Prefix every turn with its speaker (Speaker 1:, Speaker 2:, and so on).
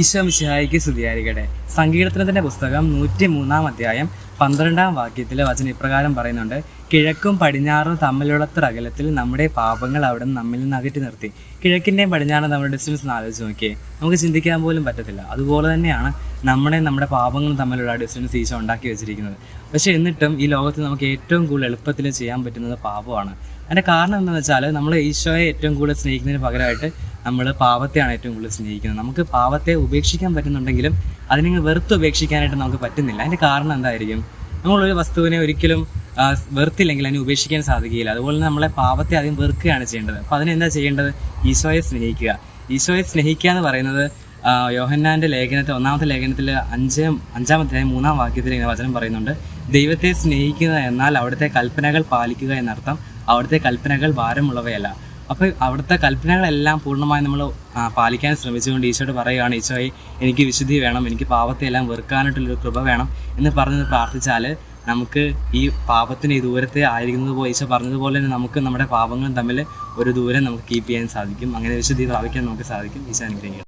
Speaker 1: ഈശോ മിശിഹായിക്ക് സ്തുതിയായിരിക്കട്ടെ. സങ്കീർത്തനത്തിന്റെ പുസ്തകം നൂറ്റി മൂന്നാം അധ്യായം പന്ത്രണ്ടാം വാക്യത്തിലെ വചന ഇപ്രകാരം പറയുന്നുണ്ട് കിഴക്കും പടിഞ്ഞാറും തമ്മിലുള്ളത്ര അകലത്തിൽ നമ്മുടെ പാപങ്ങൾ അവിടെ നിന്ന് നമ്മിൽ നിന്ന് അകറ്റി നിർത്തി. കിഴക്കിന്റെയും പടിഞ്ഞാറും നമ്മുടെ ഡിസ്റ്റൻസ് ഒന്ന് ആലോചിച്ച് നോക്കിയേ. നമുക്ക് ചിന്തിക്കാൻ പോലും പറ്റത്തില്ല. അതുപോലെ തന്നെയാണ് നമ്മുടെ നമ്മുടെ പാപങ്ങളും തമ്മിലുള്ള ഡിസ്റ്റൻസ് ഈശോ ഉണ്ടാക്കി വെച്ചിരിക്കുന്നത്. പക്ഷേ എന്നിട്ടും ഈ ലോകത്ത് നമുക്ക് ഏറ്റവും കൂടുതൽ എളുപ്പത്തിൽ ചെയ്യാൻ പറ്റുന്നത് പാപമാണ്. അതിന്റെ കാരണം എന്താണെന്ന് വെച്ചാൽ നമ്മൾ ഈശോയെ ഏറ്റവും കൂടുതൽ സ്നേഹിക്കുന്നതിന് പകരമായിട്ട് നമ്മൾ പാവത്തെയാണ് ഏറ്റവും കൂടുതൽ സ്നേഹിക്കുന്നത്. നമുക്ക് പാവത്തെ ഉപേക്ഷിക്കാൻ പറ്റുന്നുണ്ടെങ്കിലും അതിനെ വെറുത്ത് ഉപേക്ഷിക്കാനായിട്ട് നമുക്ക് പറ്റുന്നില്ല. അതിന്റെ കാരണം എന്തായിരിക്കും? നമ്മളൊരു വസ്തുവിനെ ഒരിക്കലും വെറുത്തില്ലെങ്കിൽ അതിനെ ഉപേക്ഷിക്കാൻ സാധിക്കില്ല അതുപോലെ തന്നെ നമ്മളെ പാവത്തെ ആദ്യം വെറുക്കുകയാണ് ചെയ്യേണ്ടത്. അപ്പോൾ അതിനെന്താ ചെയ്യേണ്ടത്? ഈശോയെ സ്നേഹിക്കുക. ഈശോയെ സ്നേഹിക്കുക എന്ന് പറയുന്നത് യോഹന്നാന്റെ ലേഖനത്തിൽ ഒന്നാമത്തെ ലേഖനത്തിൽ അഞ്ച് അഞ്ചാമത്തെ മൂന്നാം വാക്യത്തിൽ ഇങ്ങനെ വചനം പറയുന്നുണ്ട്. ദൈവത്തെ സ്നേഹിക്കുക എന്നാൽ അവിടുത്തെ കൽപ്പനകൾ പാലിക്കുക എന്നർത്ഥം അവിടുത്തെ കൽപ്പനകൾ ഭാരമുള്ളവയല്ല. അപ്പോൾ അവിടുത്തെ കൽപ്പനകളെല്ലാം പൂർണമായും നമ്മൾ പാലിക്കാൻ ശ്രമിച്ചുകൊണ്ട് ഈശോയോട് പറയുകയാണ് ഈശോ എനിക്ക് വിശുദ്ധി വേണം എനിക്ക് പാപത്തെ എല്ലാം വെറുക്കാനായിട്ടുള്ളൊരു കൃപ വേണം എന്ന് പറഞ്ഞ് പ്രാർത്ഥിച്ചാൽ നമുക്ക് ഈ പാപത്തിന് ഈ ദൂരത്തെ ആയിരിക്കുന്നത് പോലെ ഈശോ പറഞ്ഞതുപോലെ തന്നെ നമുക്ക് നമ്മുടെ പാപങ്ങളും തമ്മിൽ ഒരു ദൂരം നമുക്ക് കീപ്പ് ചെയ്യാൻ സാധിക്കും. അങ്ങനെ വിശുദ്ധി പ്രാപിക്കാൻ നമുക്ക് സാധിക്കും. ഈശോ അനുഗ്രഹിക്കും